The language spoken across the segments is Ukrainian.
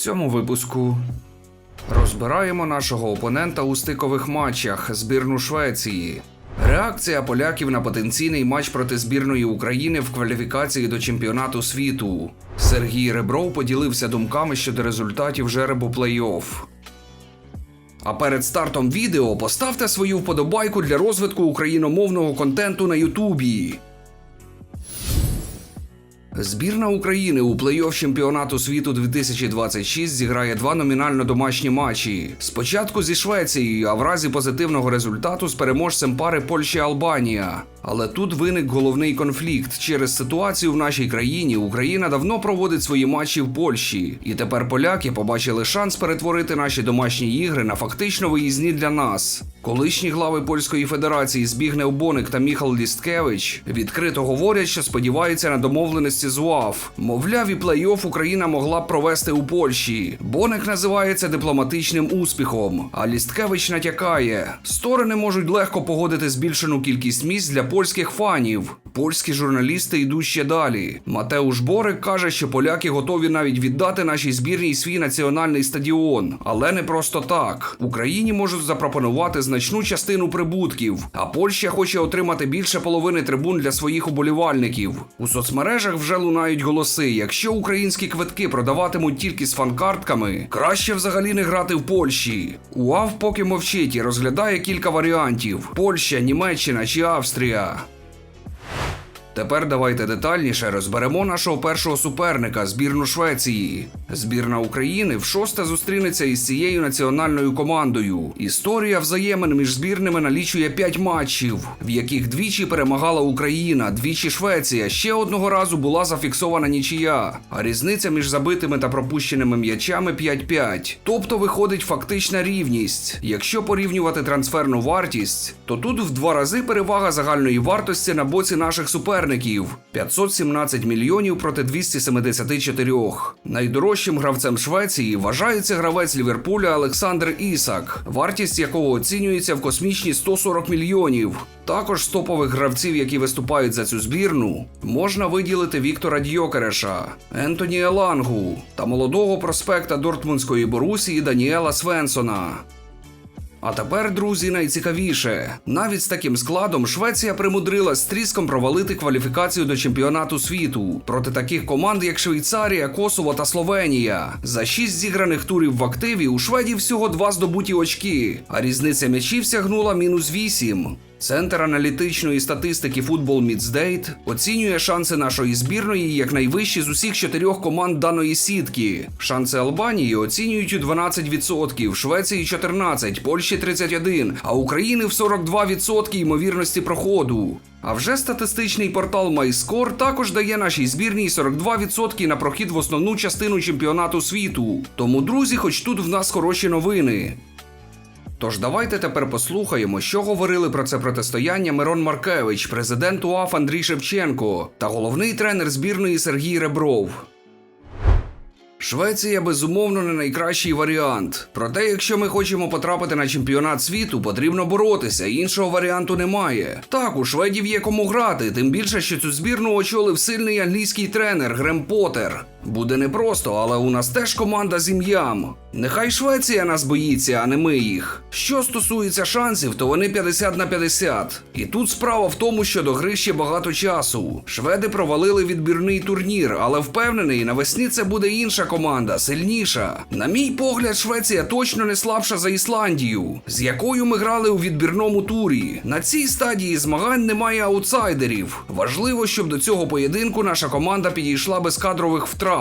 цьому випуску розбираємо нашого опонента у стикових матчах збірну Швеції. Реакція поляків на потенційний матч проти збірної України в кваліфікації до чемпіонату світу. Сергій Ребров поділився думками щодо результатів жеребу плей-офф. А перед стартом відео поставте свою вподобайку для розвитку україномовного контенту на Ютубі. Збірна України у плей-офф чемпіонату світу 2026 зіграє два номінально домашні матчі. Спочатку зі Швецією, а в разі позитивного результату з переможцем пари Польща-Албанія. Але тут виник головний конфлікт. Через ситуацію в нашій країні Україна давно проводить свої матчі в Польщі, і тепер поляки побачили шанс перетворити наші домашні ігри на фактично виїзні для нас. Колишні глави польської федерації Збігнев Боник та Міхал Лісткевич відкрито говорять, що сподіваються на домовленості з УАФ. Мовляв, і плей-офф Україна могла б провести у Польщі. Боник називає це дипломатичним успіхом. А Лісткевич натякає: сторони можуть легко погодити збільшену кількість місць для польських фанів. Польські журналісти йдуть ще далі. Матеуш Борик каже, що поляки готові навіть віддати нашій збірній свій національний стадіон, але не просто так. Україні можуть запропонувати значну частину прибутків, а Польща хоче отримати більше половини трибун для своїх уболівальників. У соцмережах вже лунають голоси. Якщо українські квитки продаватимуть тільки з фанкартками, краще взагалі не грати в Польщі. УАВ поки мовчить і розглядає кілька варіантів: Польща, Німеччина чи Австрія. Тепер давайте детальніше розберемо нашого першого суперника збірну Швеції. Збірна України в шосте зустрінеться із цією національною командою. Історія взаємин між збірними налічує 5 матчів, в яких двічі перемагала Україна, двічі Швеція. Ще одного разу була зафіксована нічия. А різниця між забитими та пропущеними м'ячами 5-5. Тобто виходить фактична рівність. Якщо порівнювати трансферну вартість, то тут в два рази перевага загальної вартості на боці наших суперників 517 мільйонів проти 274. Найдорожчим гравцем Швеції вважається гравець Ліверпуля Олександр Ісак, вартість якого оцінюється в космічні 140 мільйонів. Також з топових гравців, які виступають за цю збірну, можна виділити Віктора Дьокереша, Ентоні Елангу та молодого проспекта Дортмундської Борусії Даніела Свенсона. А тепер, друзі, найцікавіше. Навіть з таким складом Швеція примудрилась тріском провалити кваліфікацію до чемпіонату світу проти таких команд, як Швейцарія, Косово та Словенія. За шість зіграних турів в активі у Шведів всього два здобуті очки, а різниця м'ячів сягнула мінус вісім. Центр аналітичної статистики Football Mitsdate оцінює шанси нашої збірної як найвищі з усіх чотирьох команд даної сітки. Шанси Албанії оцінюють у 12%, Швеції 14%, Польщі 31%, а України в 42% ймовірності проходу. А вже статистичний портал MyScore також дає нашій збірній 42% на прохід в основну частину чемпіонату світу. Тому, друзі, хоч тут в нас хороші новини. Тож давайте тепер послухаємо, що говорили про це протистояння Мирон Маркевич, президент УАФ Андрій Шевченко та головний тренер збірної Сергій Ребров. Швеція безумовно не найкращий варіант. Проте, якщо ми хочемо потрапити на чемпіонат світу, потрібно боротися. Іншого варіанту немає. Так, у шведів є кому грати, тим більше, що цю збірну очолив сильний англійський тренер Грем Поттер. Буде непросто, але у нас теж команда з ім'ям. Нехай Швеція нас боїться, а не ми їх. Що стосується шансів, то вони 50 на 50. І тут справа в тому, що до гри ще багато часу. Шведи провалили відбірний турнір, але впевнений, навесні це буде інша команда, сильніша. На мій погляд, Швеція точно не слабша за Ісландію, з якою ми грали у відбірному турі. На цій стадії змагань немає аутсайдерів. Важливо, щоб до цього поєдинку наша команда підійшла без кадрових втрат.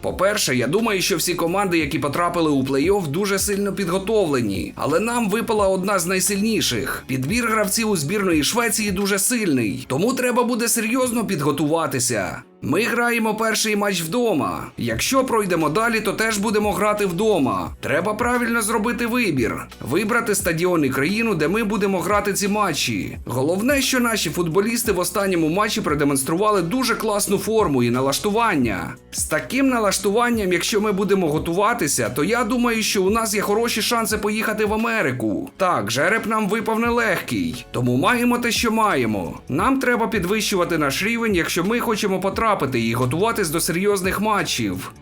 По-перше, я думаю, що всі команди, які потрапили у плей-офф, дуже сильно підготовлені, але нам випала одна з найсильніших. Підбір гравців у збірної Швеції дуже сильний, тому треба буде серйозно підготуватися. Ми граємо перший матч вдома. Якщо пройдемо далі, то теж будемо грати вдома. Треба правильно зробити вибір: вибрати стадіон і країну, де ми будемо грати ці матчі. Головне, що наші футболісти в останньому матчі продемонстрували дуже класну форму і налаштування. З таким налаштуванням, якщо ми будемо готуватися, то я думаю, що у нас є хороші шанси поїхати в Америку. Так, жереб нам випав нелегкий, тому маємо те, що маємо. Нам треба підвищувати наш рівень, якщо ми хочемо потрапити і готуватись до серйозних матчів.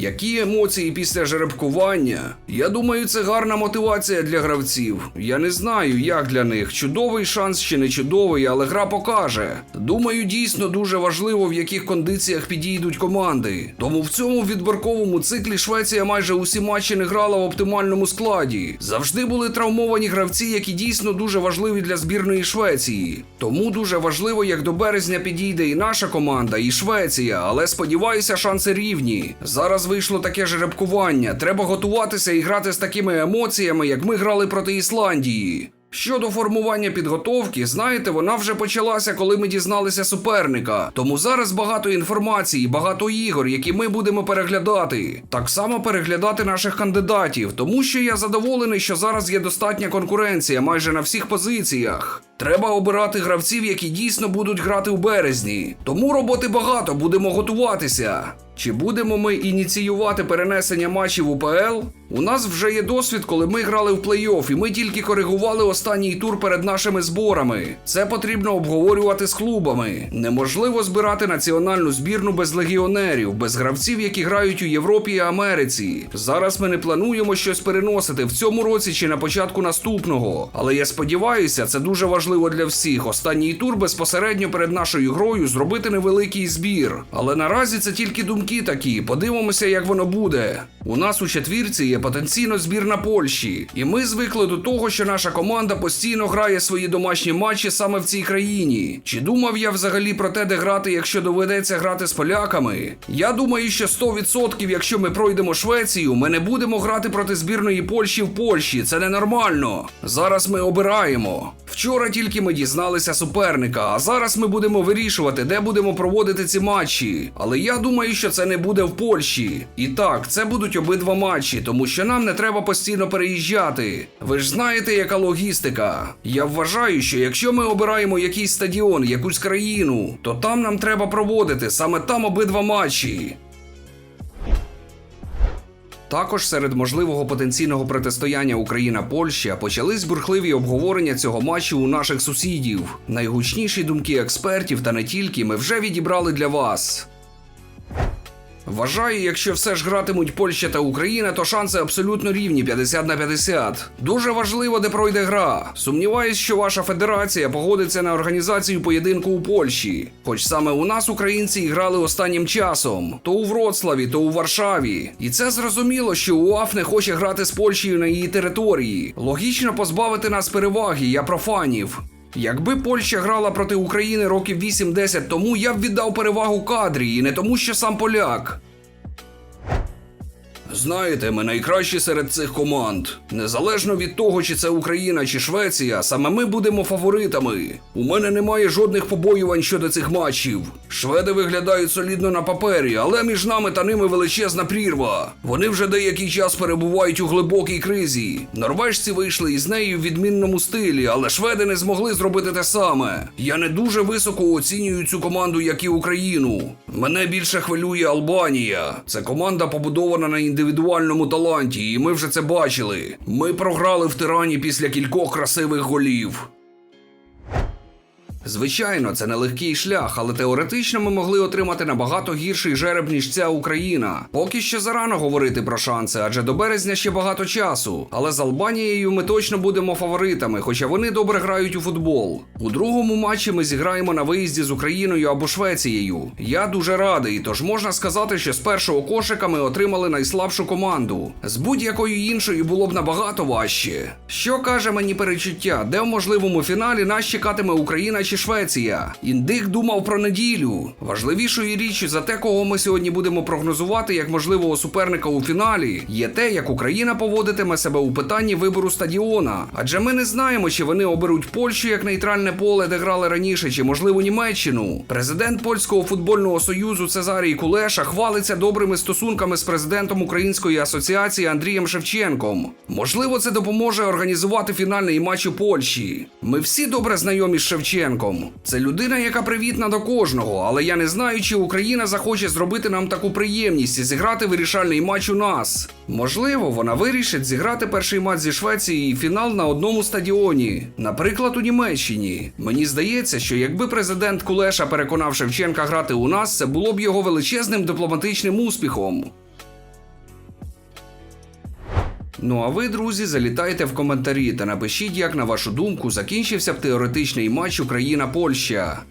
Які емоції після жеребкування? Я думаю, це гарна мотивація для гравців. Я не знаю, як для них. Чудовий шанс чи не чудовий, але гра покаже. Думаю, дійсно дуже важливо, в яких кондиціях підійдуть команди. Тому в цьому відборковому циклі Швеція майже усі матчі не грала в оптимальному складі. Завжди були травмовані гравці, які дійсно дуже важливі для збірної Швеції. Тому дуже важливо, як до березня підійде і наша команда, і Швеція. Але сподіваюся, шанси рівні. Зараз вийшло таке жеребкування. Треба готуватися і грати з такими емоціями, як ми грали проти Ісландії. Щодо формування підготовки, знаєте, вона вже почалася, коли ми дізналися суперника. Тому зараз багато інформації, багато ігор, які ми будемо переглядати. Так само переглядати наших кандидатів, тому що я задоволений, що зараз є достатня конкуренція майже на всіх позиціях. Треба обирати гравців, які дійсно будуть грати у березні. Тому роботи багато, будемо готуватися. Чи будемо ми ініціювати перенесення матчів УПЛ? У нас вже є досвід, коли ми грали в плей-офф, і ми тільки коригували останній тур перед нашими зборами. Це потрібно обговорювати з клубами. Неможливо збирати національну збірну без легіонерів, без гравців, які грають у Європі і Америці. Зараз ми не плануємо щось переносити в цьому році чи на початку наступного. Але я сподіваюся, це дуже важливо для всіх. Останній тур безпосередньо перед нашою грою зробити невеликий збір. Але наразі це тільки думки такі. Подивимося, як воно буде. У нас у четвірці є потенційно збірна Польщі, і ми звикли до того, що наша команда постійно грає свої домашні матчі саме в цій країні. Чи думав я взагалі про те, де грати, якщо доведеться грати з поляками? Я думаю, що 100% якщо ми пройдемо Швецію, ми не будемо грати проти збірної Польщі в Польщі. Це ненормально. Зараз ми обираємо. Вчора тільки ми дізналися суперника, а зараз ми будемо вирішувати, де будемо проводити ці матчі. Але я думаю, що це не буде в Польщі. І так, це будуть обидва матчі, тому що нам не треба постійно переїжджати. Ви ж знаєте, яка логістика. Я вважаю, що якщо ми обираємо якийсь стадіон, якусь країну, то там нам треба проводити саме там обидва матчі. Також серед можливого потенційного протистояння Україна-Польща почались бурхливі обговорення цього матчу у наших сусідів. Найгучніші думки експертів та не тільки ми вже відібрали для вас. Вважаю, якщо все ж гратимуть Польща та Україна, то шанси абсолютно рівні 50 на 50. Дуже важливо, де пройде гра. Сумніваюсь, що ваша федерація погодиться на організацію поєдинку у Польщі. Хоч саме у нас українці грали останнім часом: то у Вроцлаві, то у Варшаві. І це зрозуміло, що УАФ не хоче грати з Польщею на її території. Логічно позбавити нас переваги, я профанів. Якби Польща грала проти України років 8-10 тому, я б віддав перевагу кадрі, і не тому, що сам поляк. Знаєте, ми найкращі серед цих команд. Незалежно від того, чи це Україна чи Швеція, саме ми будемо фаворитами. У мене немає жодних побоювань щодо цих матчів. Шведи виглядають солідно на папері, але між нами та ними величезна прірва. Вони вже деякий час перебувають у глибокій кризі. Норвежці вийшли із неї в відмінному стилі, але шведи не змогли зробити те саме. Я не дуже високо оцінюю цю команду, як і Україну. Мене більше хвилює Албанія. Це команда побудована на індивідуальному таланті, і ми вже це бачили. Ми програли в тирані після кількох красивих голів. Звичайно, це нелегкий шлях, але теоретично ми могли отримати набагато гірший жереб, ніж ця Україна. Поки що зарано говорити про шанси, адже до березня ще багато часу. Але з Албанією ми точно будемо фаворитами, хоча вони добре грають у футбол. У другому матчі ми зіграємо на виїзді з Україною або Швецією. Я дуже радий, тож можна сказати, що з першого кошика ми отримали найслабшу команду. З будь-якою іншою було б набагато важче. Що каже мені перечуття, де в можливому фіналі нас чекатиме Україна чи Швеція? Індик думав про неділю. Важливішою річчю за те, кого ми сьогодні будемо прогнозувати як можливого суперника у фіналі, є те, як Україна поводитиме себе у питанні вибору стадіона. Адже ми не знаємо, чи вони оберуть Польщу як нейтральне поле, де грали раніше, чи можливо Німеччину. Президент польського футбольного союзу Цезарій Кулеша хвалиться добрими стосунками з президентом Української асоціації Андрієм Шевченком. Можливо, це допоможе організувати фінальний матч у Польщі. Ми всі добре знайомі з Шевченком. Це людина, яка привітна до кожного, але я не знаю, чи Україна захоче зробити нам таку приємність і зіграти вирішальний матч у нас. Можливо, вона вирішить зіграти перший матч зі Швеції і фінал на одному стадіоні, наприклад, у Німеччині. Мені здається, що якби президент Кулеша переконав Шевченка грати у нас, це було б його величезним дипломатичним успіхом. Ну а ви, друзі, залітайте в коментарі та напишіть, як на вашу думку закінчився б теоретичний матч Україна-Польща.